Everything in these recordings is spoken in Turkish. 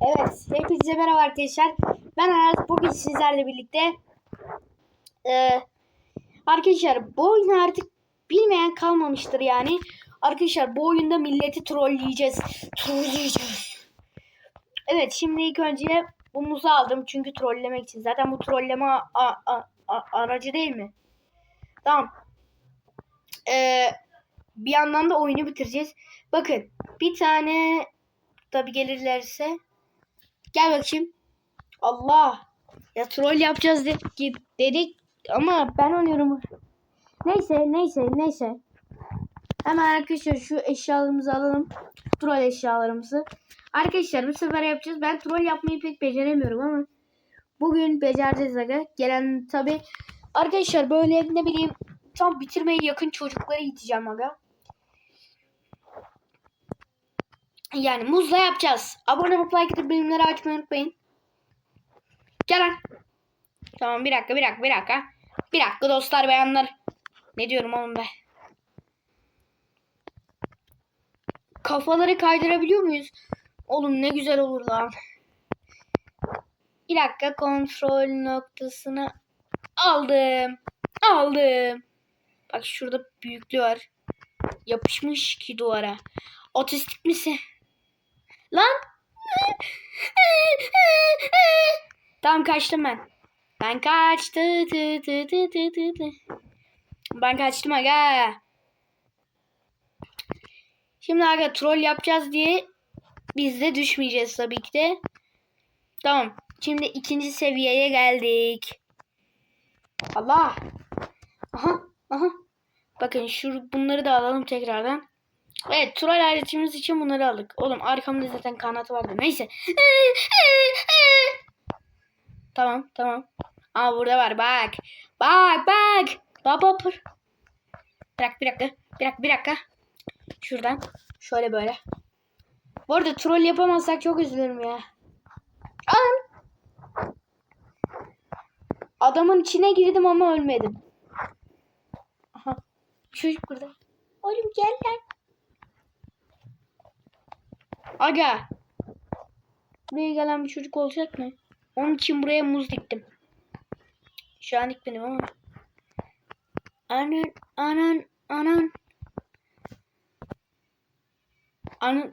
Evet, hepinize merhaba arkadaşlar. Ben Aras. Bugün sizlerle birlikte eee, arkadaşlar bu oyunu artık bilmeyen kalmamıştır yani. Arkadaşlar bu oyunda milleti trolleyeceğiz. Trolleyeceğiz. Evet, şimdi ilk önce bu muzu aldım çünkü trollemek için. Zaten bu trolleme a- a- a- aracı değil mi? Tamam. Eee, bir yandan da oyunu bitireceğiz. Bakın, bir tane tabi gelirlerse Gel bakayım. Allah. Ya troll yapacağız dedik, dedik ama ben oynuyorum. Neyse neyse neyse. Hemen arkadaşlar şu eşyalarımızı alalım. Troll eşyalarımızı. Arkadaşlar bu sefer yapacağız. Ben troll yapmayı pek beceremiyorum ama bugün becereceğiz aga. Gelen tabi arkadaşlar böyle ne bileyim tam bitirmeye yakın çocukları iteceğim aga. Yani muzla yapacağız. Abone olup like atıp bildirimleri açmayı unutmayın. Gel. Tamam bir dakika bir dakika bir dakika. Bir dakika dostlar beyanlar. Ne diyorum oğlum be. Kafaları kaydırabiliyor muyuz? Oğlum ne güzel olur lan. Bir dakika kontrol noktasını aldım. Aldım. Bak şurada büyüklüğü var. Yapışmış ki duvara. Otistik misin? Lan. Tamam kaçtım ben. Ben kaçtı. Tı tı tı tı tı tı. Ben kaçtım aga. Şimdi aga troll yapacağız diye biz de düşmeyeceğiz tabii ki de. Tamam. Şimdi ikinci seviyeye geldik. Allah. Aha. Aha. Bakın şu bunları da alalım tekrardan. Evet troll aletimiz için bunları aldık. Oğlum arkamda zaten kanatı vardı. Neyse. tamam tamam. Aa burada var bak. Bak bak. Bak bak. Bir dakika bir dakika. Bir dakika bir dakika. Şuradan. Şöyle böyle. Bu arada troll yapamazsak çok üzülürüm ya. Alın. Adamın içine girdim ama ölmedim. Aha. Çocuk burada. Oğlum gel lan. Aga. Buraya gelen bir çocuk olacak mı? Onun için buraya muz diktim. Şu an dikmedim ama. Anan, anan, anan. Anan.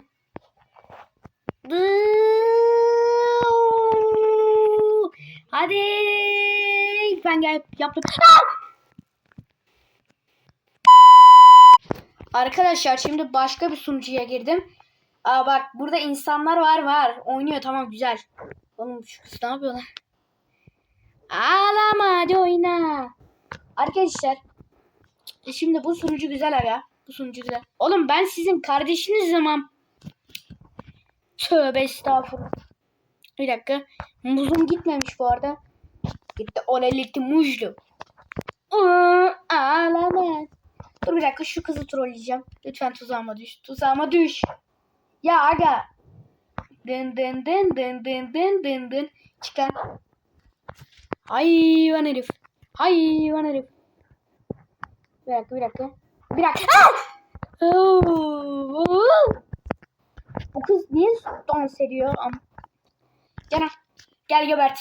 Hadi. Ben gel yaptım. Arkadaşlar şimdi başka bir sunucuya girdim. Aa bak burada insanlar var var. Oynuyor tamam güzel. Oğlum şu kız ne yapıyorlar? Ağlama hadi oyna. Arkadaşlar e şimdi bu sunucu güzel aga. Bu sunucu güzel. Oğlum ben sizin kardeşiniz zaman. Tövbe estağfurullah. Bir dakika. Muzum gitmemiş bu arada. Gitti. Oleliti muzlu. Ağlama. Dur bir dakika şu kızı trolleyeceğim. Lütfen tuzağıma düş. Tuzağıma düş. Ya aga. Dın dın dın dın dın dın dın dın. Çıkar. Hayvan herif. Hayvan herif. Bir dakika bir dakika. Bir dakika. Ah! Bu kız niye dans ediyor? Gel Gel gebert.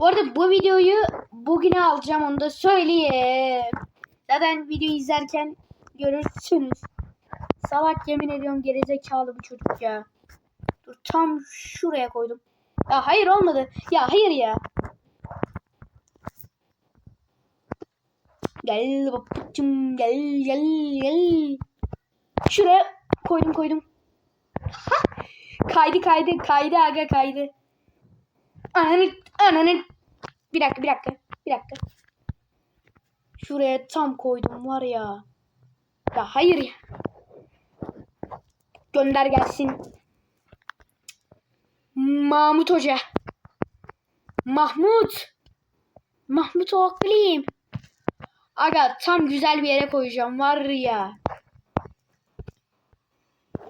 Bu arada bu videoyu bugüne alacağım onu da söyleyeyim. Zaten videoyu izlerken görürsünüz. Salak yemin ediyorum gerizekalı bu çocuk ya. Dur tam şuraya koydum. Ya hayır olmadı. Ya hayır ya. Gel babacım gel gel gel. Şuraya koydum koydum. Kaydı kaydı kaydı aga kaydı. Ananı ananı. Bir dakika bir dakika bir dakika. Şuraya tam koydum var ya. Ya hayır ya. Gönder gelsin. Mahmut Hoca. Mahmut. Mahmut Oklim. Aga tam güzel bir yere koyacağım var ya.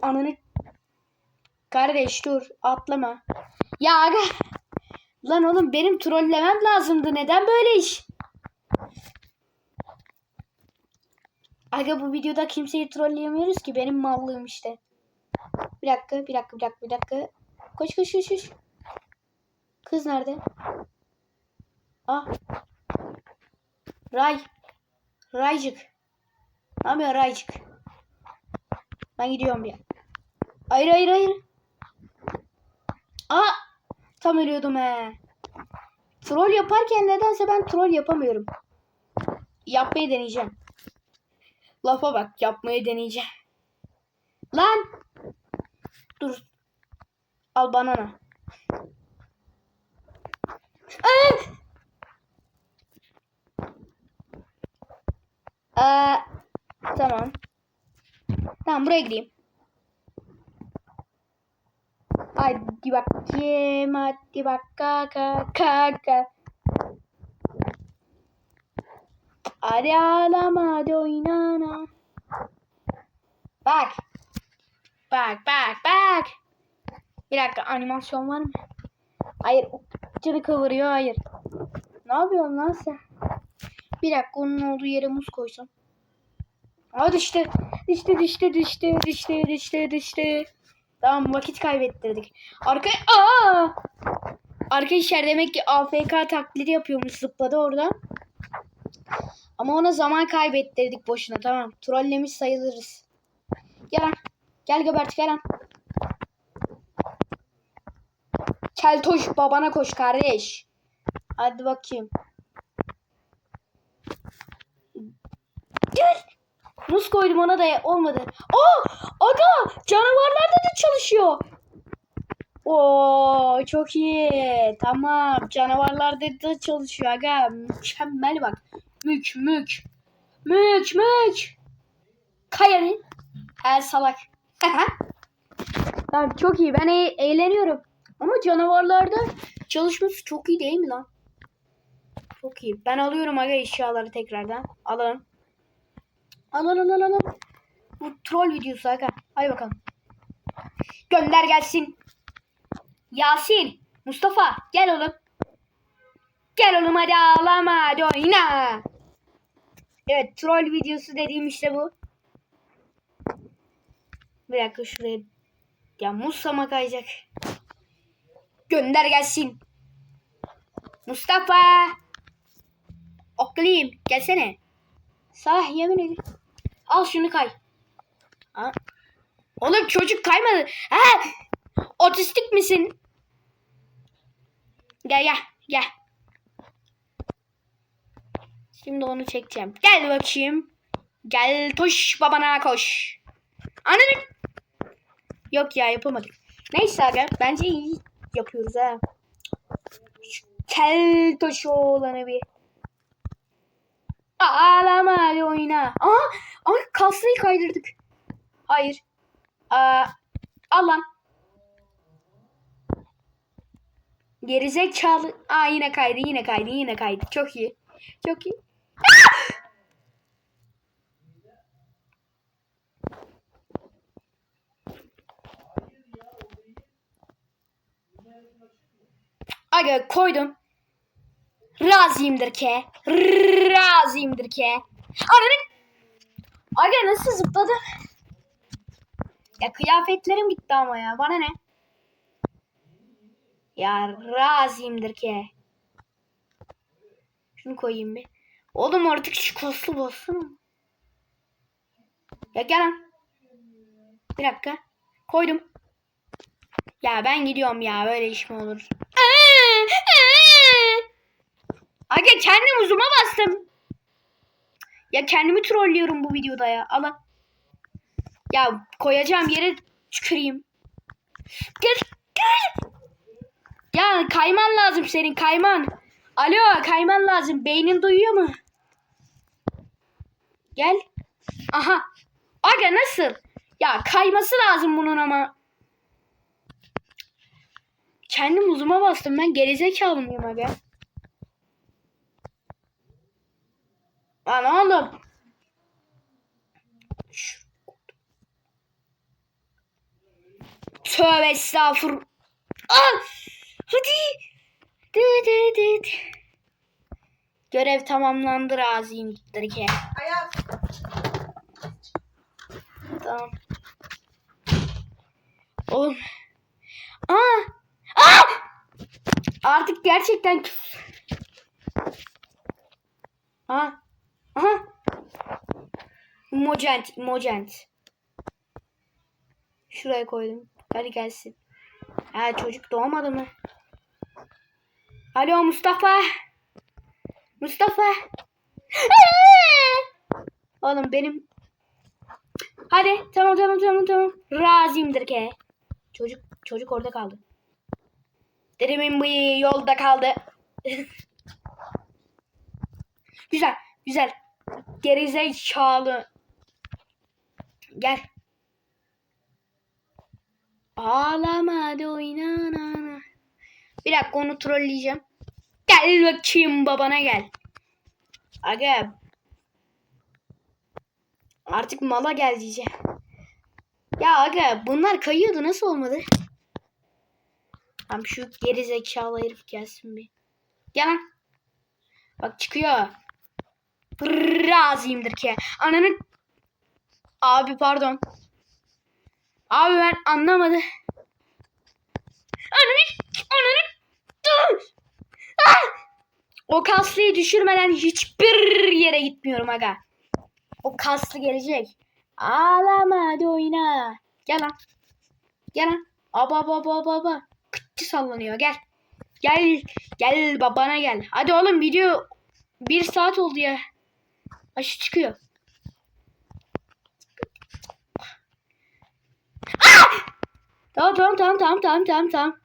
Ananı. Kardeş dur atlama. Ya aga. Lan oğlum benim trollemem lazımdı. Neden böyle iş? Aga bu videoda kimseyi trolleyemiyoruz ki benim mallığım işte. Bir dakika, bir dakika, bir dakika, bir dakika. Koş koş koş koş. Kız nerede? Ah. Ray. Raycık. Ne yapıyor Raycık? Ben gidiyorum ya. Hayır hayır hayır. Aa! Tam ölüyordum he. Troll yaparken nedense ben troll yapamıyorum. Yapmayı deneyeceğim. Lafa bak yapmayı deneyeceğim. Lan! Dur. Al banana. Ee! Aa, tamam. Tamam buraya gideyim. Hadi bakayım, hadi bak kaka kaka. Hadi ağlama, hadi oynana. Bak. Bak, bak, bak. Bir dakika, animasyon var mı? Hayır, canı kıvırıyor, hayır. Ne yapıyorsun lan sen? Bir dakika, onun olduğu yere muz koysam. Aa düştü. Düştü, düştü, düştü, düştü, düştü, düştü. Tamam vakit kaybettirdik. Arka aa! Arkadaşlar demek ki AFK taklidi yapıyormuş zıpladı orada. Ama ona zaman kaybettirdik boşuna tamam. Trollemiş sayılırız. Gel. Gel Göbert gel lan. Keltoş babana koş kardeş. Hadi bakayım. Gel. Muz koydum ona da olmadı. Aa! Aga! Canavarlar da çalışıyor. Oo çok iyi. Tamam. Canavarlar da çalışıyor aga. Mükemmel bak. Mük mük. Mük mük. Kayarı. Her salak. tamam çok iyi. Ben e- eğleniyorum. Ama canavarlarda çalışması çok iyi değil mi lan? Çok iyi. Ben alıyorum aga eşyaları tekrardan. Alalım. Al al al. Bu troll videosu aga. Hadi bakalım. Gönder gelsin. Yasin. Mustafa gel oğlum. Gel oğlum hadi ağlama hadi oyna. Evet troll videosu dediğim işte bu. Bir dakika şuraya. Ya Mustafa kayacak. Gönder gelsin. Mustafa. Oklayayım. Gelsene. Sah yemin ederim. Al şunu kay. Ha? Oğlum çocuk kaymadı. Ha? Otistik misin? Gel gel gel. Şimdi onu çekeceğim. Gel bakayım. Gel toş babana koş. Ananı. Yok ya yapamadık. Neyse aga bence iyi yapıyoruz ha. Şu kel toş oğlanı bir. Ağlama hadi oyna. Aa, ama kasayı kaydırdık. Hayır. Aa, al lan. Gerizekalı. Aa yine kaydı yine kaydı yine kaydı. Çok iyi. Çok iyi. Aga koydum. Razıyımdır ki. Razıyımdır ki. Ananı. Aga nasıl zıpladı? Ya kıyafetlerim gitti ama ya. Bana ne? Ya razıyımdır ki. Şunu koyayım bir. Oğlum artık şu kaslı bassana. Ya gel lan. Bir dakika. Koydum. Ya ben gidiyorum ya. Böyle iş mi olur? Aga kendim uzuma bastım. Ya kendimi trollüyorum bu videoda ya. Ala. Ya koyacağım yere tüküreyim. Gel gel. Ya kayman lazım senin kayman. Alo kayman lazım. Beynin duyuyor mu? Gel. Aha. Aga nasıl? Ya kayması lazım bunun ama. Kendim uzuma bastım ben gerizekalı mıyım aga? Lan oğlum. Tövbe estağfur. Ah! Hadi. Dı dı dı. Görev tamamlandı razıyım ki. Ayaz. Tamam. Oğlum. Aa! Aa! Artık gerçekten küf- Aha. Mojent, Mojent. Şuraya koydum. Hadi gelsin. Ha çocuk doğmadı mı? Alo Mustafa. Mustafa. Oğlum benim. Hadi tamam tamam tamam tamam. Razıyımdır ki. Çocuk çocuk orada kaldı. Derimin bıyığı yolda kaldı. güzel güzel. Gerizekalı. Gel. Ağlama hadi oynana. Bir dakika onu trolleyeceğim. Gel bakayım babana gel. Aga. Artık mala gel diyeceğim. Ya aga bunlar kayıyordu nasıl olmadı? Tamam şu geri zekalı herif gelsin bir. Gel lan. Bak çıkıyor. Razıyımdır ki. Ananın. Abi pardon. Abi ben anlamadı. Ananı. Ananı. Ah! O kaslıyı düşürmeden hiçbir yere gitmiyorum aga. O kaslı gelecek. Ağlama hadi oyna. Gel lan. Gel lan. Aba baba baba. Kıçı sallanıyor gel. Gel. Gel babana gel. Hadi oğlum video bir saat oldu ya. Aşı çıkıyor. Tamam tamam tamam tamam tamam tamam tamam.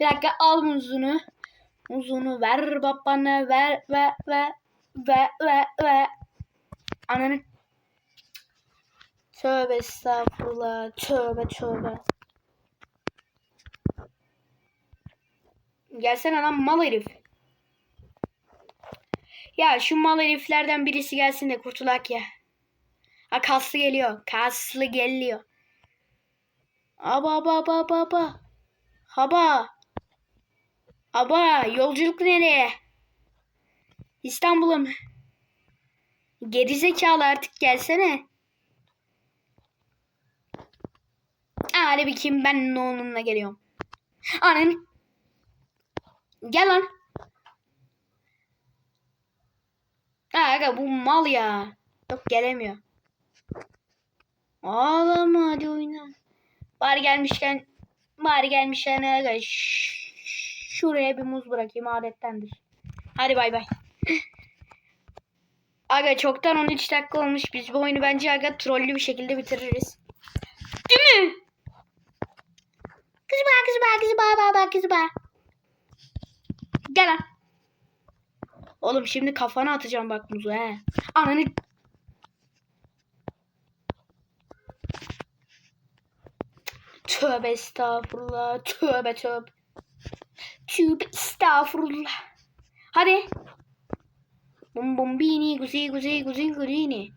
Bir dakika al muzunu. Muzunu ver babana ver ver ver ver ver ver. Ananı. Tövbe estağfurullah. Tövbe tövbe. Gelsene lan mal herif. Ya şu mal heriflerden birisi gelsin de kurtulak ya. Ha kaslı geliyor. Kaslı geliyor. Aba aba aba aba aba. Haba. Aba yolculuk nereye? İstanbul'a mı? Gerizekalı artık gelsene. Hadi kim ben onunla geliyorum. Anan. Gel lan. Aga bu mal ya. Yok gelemiyor. Ağlama hadi oyna. Bari gelmişken bari gelmişken aga şuraya bir muz bırakayım adettendir. Hadi bay bay. Aga çoktan 13 dakika olmuş. Biz bu oyunu bence aga trollü bir şekilde bitiririz. Değil mi? Kızma kızma kızma baba kızma. Gel lan. Oğlum şimdi kafana atacağım bak muzu he. Ananı. Tövbe estağfurullah. Tövbe tövbe. Tövbe estağfurullah. Hadi. Bum bum bini guzi guzi guzi guzini.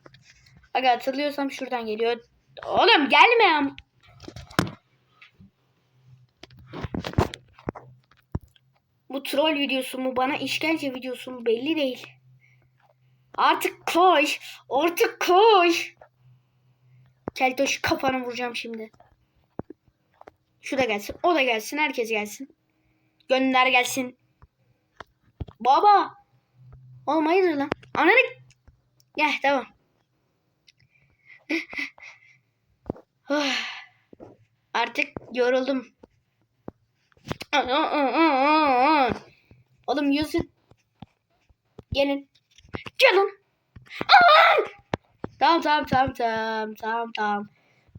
Aga hatırlıyorsam şuradan geliyor. Oğlum gelme ya. Bu troll videosu mu bana işkence videosu mu belli değil. Artık koş. Artık koş. Keltoş kafanı vuracağım şimdi. Şu da gelsin. O da gelsin. Herkes gelsin. Gönder gelsin. Baba. Oğlum hayırdır lan? Ananı. Gel tamam. Artık yoruldum. Oğlum Yusuf. Gelin. Gelin. Tamam tamam tamam tamam tamam tamam.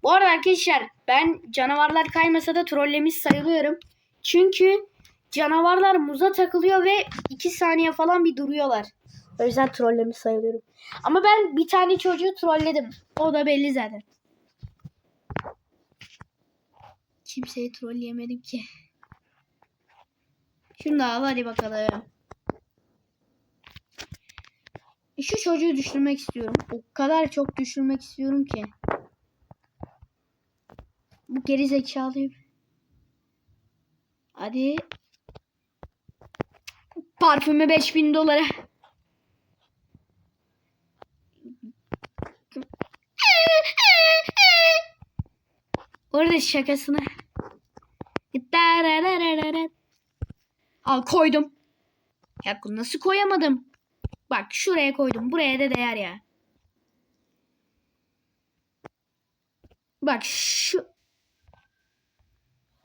Bu arada arkadaşlar ben canavarlar kaymasa da trollemiş sayılıyorum. Çünkü canavarlar muza takılıyor ve 2 saniye falan bir duruyorlar. O yüzden trollemiş sayılıyorum. Ama ben bir tane çocuğu trolledim. O da belli zaten. Kimseyi trolleyemedim ki. Şunu da al hadi bakalım. Şu çocuğu düşürmek istiyorum. O kadar çok düşürmek istiyorum ki. Bu geri zekalıyım. Hadi. Parfümü 5000 dolara. şakasını. Darararararat. Al koydum. Ya nasıl koyamadım? Bak şuraya koydum. Buraya da değer ya. Bak şu.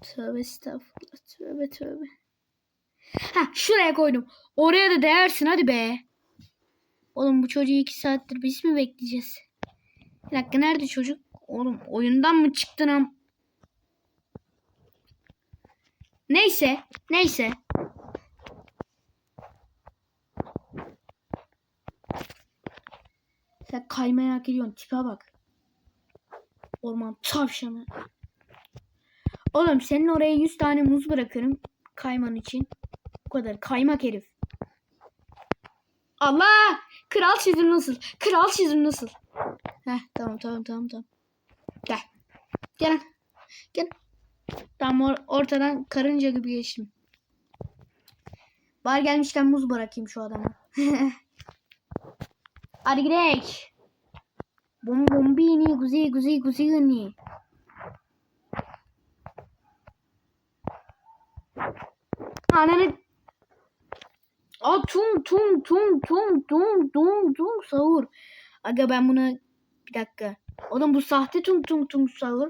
Tövbe estağfurullah. Tövbe tövbe. Ha şuraya koydum. Oraya da değersin hadi be. Oğlum bu çocuğu iki saattir biz mi bekleyeceğiz? Bir dakika nerede çocuk? Oğlum oyundan mı çıktın am? Neyse. Neyse. Sen kaymaya hak ediyorsun. Tipe bak. Orman tavşanı. Oğlum senin oraya 100 tane muz bırakırım. Kayman için. Bu kadar. Kaymak herif. Allah! Kral çizim nasıl? Kral çizim nasıl? Heh tamam tamam tamam tamam. Gel. Gel. Gel. Tam or- ortadan karınca gibi geçtim. Var gelmişken muz bırakayım şu adama. Hadi gidelim. Bum bum bini guzi guzi guzi gani. Ananı Aa tum tum tum tum tum tum tum sahur. Aga ben buna bir dakika. Oğlum bu sahte tum tum tum sahur.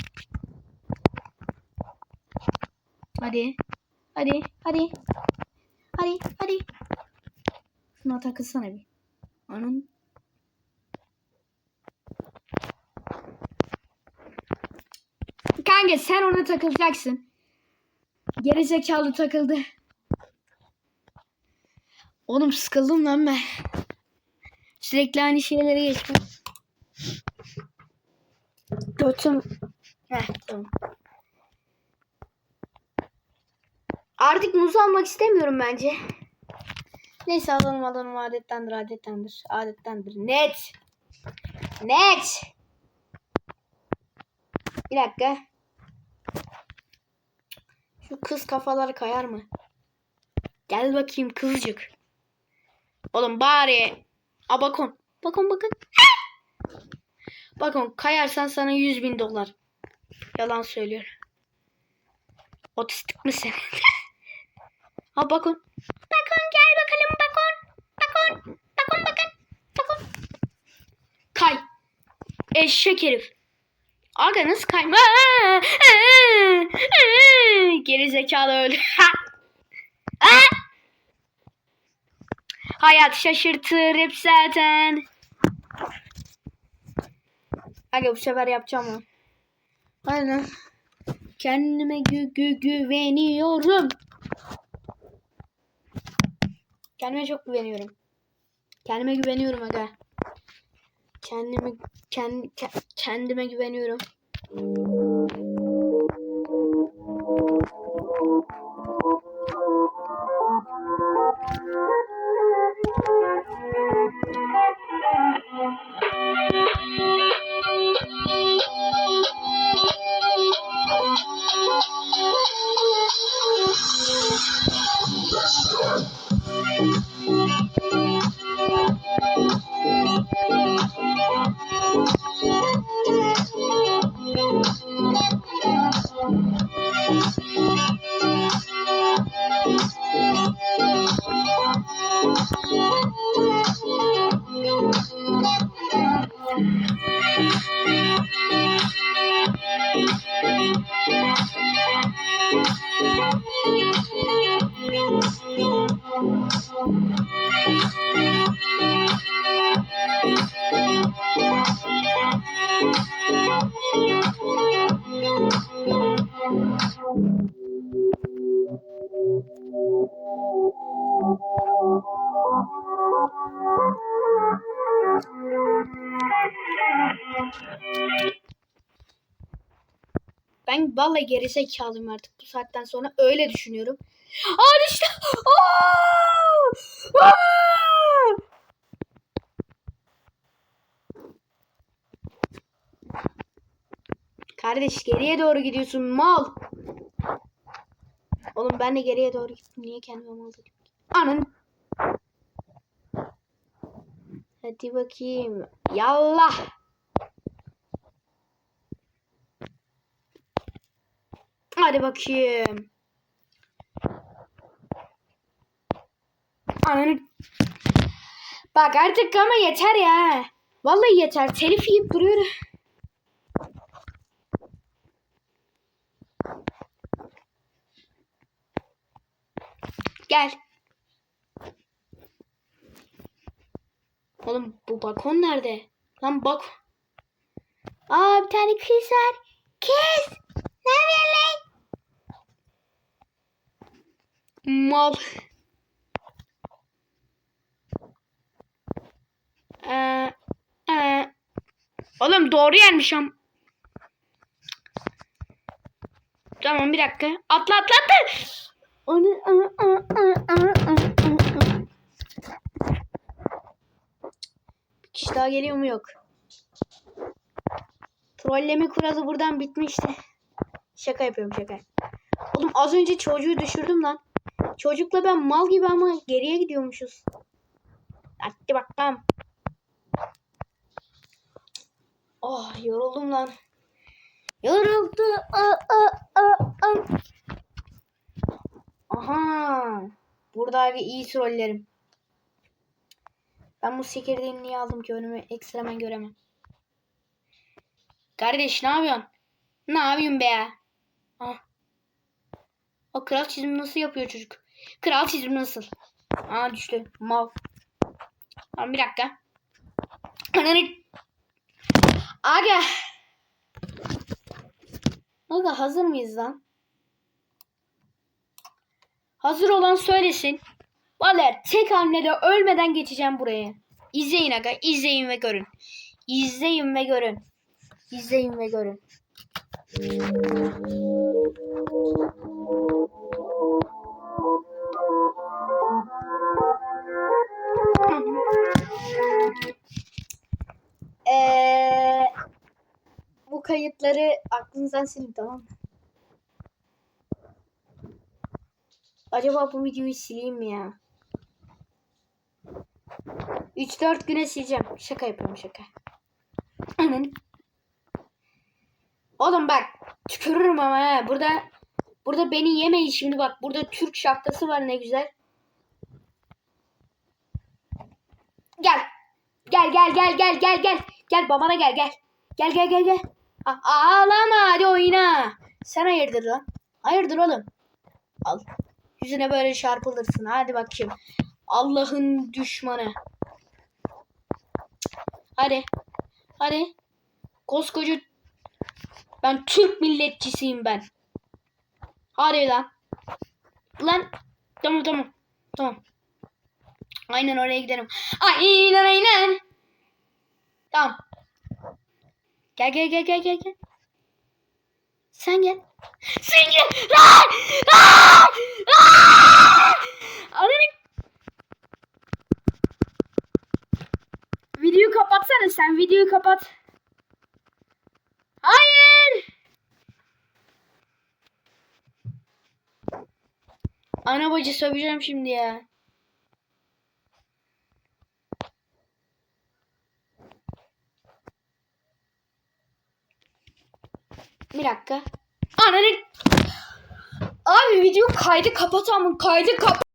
Hadi. Hadi. Hadi. Hadi. Hadi. Şuna takılsana bir. Anam. Kanka sen ona takılacaksın. Geri zekalı takıldı. Oğlum sıkıldım lan ben. Sürekli aynı şeylere geçtim. Götüm. Heh tamam. Artık muz almak istemiyorum bence. Neyse alalım alalım adettendir adettendir adettendir. Net. Net. Bir dakika. Şu kız kafaları kayar mı? Gel bakayım kızcık. Oğlum bari. A bakın. Bakın bakın. Bakın kayarsan sana 100 bin dolar. Yalan söylüyor. Otistik misin? ha bakın. Bakın gel bakalım bakın. Bakın. Bakın bakın. Bakın. Kay. Eşek herif. Aga nasıl kayma? Geri zekalı öldü. Hayat şaşırtır hep zaten. Aga bu sefer yapacağım onu. Aynen. Kendime gü gü güveniyorum. Kendime çok güveniyorum. Kendime güveniyorum aga. Kendime kend, ke- kendime güveniyorum. Vallahi gerizekalıyım artık bu saatten sonra öyle düşünüyorum. Aa işte. Aa! Kardeş geriye doğru gidiyorsun mal. Oğlum ben de geriye doğru gittim. Niye kendime mal dedim? Anın. Hadi bakayım. Yallah. Hadi bakayım. Ananı. Bak artık ama yeter ya. Vallahi yeter. Telif yiyip duruyor. Gel. Oğlum bu balkon nerede? Lan bak. Aa bir tane kız var. Kız. Ne haber lan? Mal. Ee, ee. Oğlum doğru yermiş am. Tamam bir dakika. Atla atla atla. Bir kişi daha geliyor mu yok. Trolleme kuralı buradan bitmişti. Şaka yapıyorum şaka. Oğlum az önce çocuğu düşürdüm lan. Çocukla ben mal gibi ama geriye gidiyormuşuz. Hadi bakalım. Oh yoruldum lan. Yoruldu. Aa, aa, aa, aa. Aha. Burada abi iyi trollerim. Ben bu sekirdeğini niye aldım ki önümü ekstremen göremem. Kardeş ne yapıyorsun? Ne yapıyorsun be? Ah. O kral çizimi nasıl yapıyor çocuk? Kral çizimi nasıl? Aa düştü. Mal. Tamam bir dakika. Ananı. Aga. Aga hazır mıyız lan? Hazır olan söylesin. Vallahi tek hamlede ölmeden geçeceğim buraya. İzleyin aga. izleyin ve görün. İzleyin ve görün. İzleyin ve görün. Ee, bu kayıtları aklınızdan silin tamam mı? Acaba bu videoyu sileyim mi ya? 3-4 güne sileceğim. Şaka yapıyorum şaka. Oğlum bak tükürürüm ama ha. Burada burada beni yemeyin şimdi bak. Burada Türk şapkası var ne güzel. Gel. Gel gel gel gel gel gel. Gel babana gel gel. Gel gel gel gel. A- ağlama hadi oyna. Sen hayırdır lan? Hayırdır oğlum? Al. Yüzüne böyle çarpılırsın. Hadi bakayım. Allah'ın düşmanı. Hadi. Hadi. Koskoca ben Türk milletçisiyim ben. Hadi lan. Lan. Tamam tamam. Tamam. Aynen oraya gidelim. Aynen aynen. Tamam. Gel gel gel gel gel gel. Sen gel. Sen gel. Lan! Lan! Lan! Videoyu kapatsana sen. Videoyu kapat. Hayır. Ana bacı söveceğim şimdi ya. Bir dakika. Ananı... Abi video kaydı kapat ama kaydı kapat.